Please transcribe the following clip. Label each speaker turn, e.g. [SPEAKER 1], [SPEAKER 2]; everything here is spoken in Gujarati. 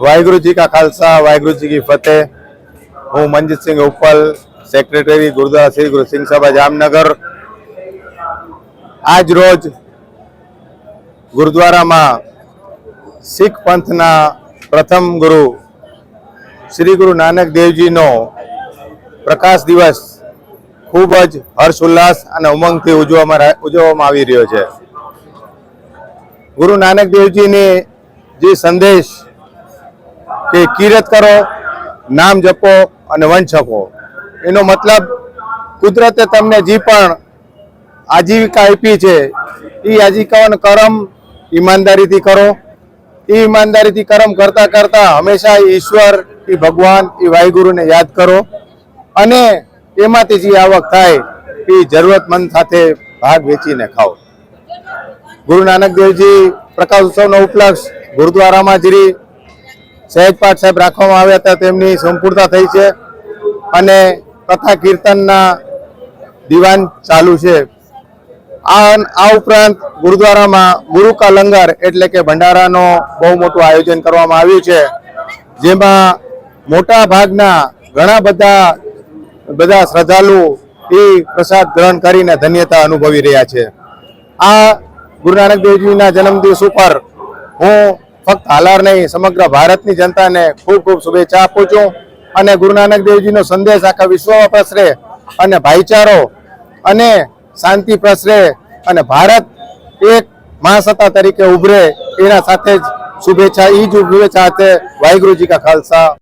[SPEAKER 1] ਵਾਹਿਗੁਰੂ ਜੀ ਕਾ ਖਾਲਸਾ ਵਾਹਿਗੁਰੂ ਜੀ ਕੀ ਫਤਿਹ હું મનજીત સિંહ ઉપલ સેક્રેટરી ગુરુદ્વારા શ્રી ગુરુ સિંહ સભા, જામનગર. આજ રોજ ગુરુદ્વારામાં શીખ પંથના પ્રથમ ગુરુ શ્રી ગુરુ નાનક દેવજીનો પ્રકાશ દિવસ ખૂબ જ હર્ષ ઉલ્લાસ અને ઉમંગથી ઉજવવામાં ઉજવવામાં આવી રહ્યો છે. ગુરુ નાનક દેવજીની જે સંદેશ કે કિરત કરો, નામ જપો અને વંશ એનો મતલબ કુદરતે તમને જે પણ આજીવિકા આપી છે, એ આજીવિકાનો કરમ ઈમાનદારીથી કરો. એ ઈમાનદારીથી કરમ કરતાં કરતાં હંમેશા ઈશ્વર, એ ભગવાન, એ વાહિગુરુને યાદ કરો. અને એમાંથી જે આવક થાય, એ જરૂરતમંદ સાથે ભાગ વેચીને ખાઓ. ગુરુ નાનક દેવજી પ્રકાશ ઉત્સવનો ઉપલક્ષ ગુરુદ્વારામાં જરી સહેજ સાહેબ રાખવામાં આવ્યા હતા, તેમની સંપૂર્ણતા થઈ છે અને કથા કીર્તનના દિવાન ચાલુ છે. આ ઉપરાંત ગુરુદ્વારામાં ગુરુ લંગર એટલે કે ભંડારાનો બહુ મોટું આયોજન કરવામાં આવ્યું છે. જેમાં મોટા ભાગના ઘણા બધા બધા શ્રદ્ધાળુ એ પ્રસાદ ગ્રહણ કરીને ધન્યતા અનુભવી રહ્યા છે. આ ગુરુ નાનક દેવજીના જન્મદિવસ ઉપર હું ફક્ત હાલાર નહીં, સમગ્ર ભારતની જનતાને ખૂબ ખૂબ શુભેચ્છા આપું છું અને ગુરુ નાનક દેવજીનો સંદેશ આખા વિશ્વમાં પ્રસરે અને ભાઈચારો અને શાંતિ પ્રસરે અને ભારત એક મહાસત્તા તરીકે ઉભરે એના સાથે જ શુભેચ્છા એ જ શુભેચ્છા સાથે વાહેગુરુજી કા ખાલસા.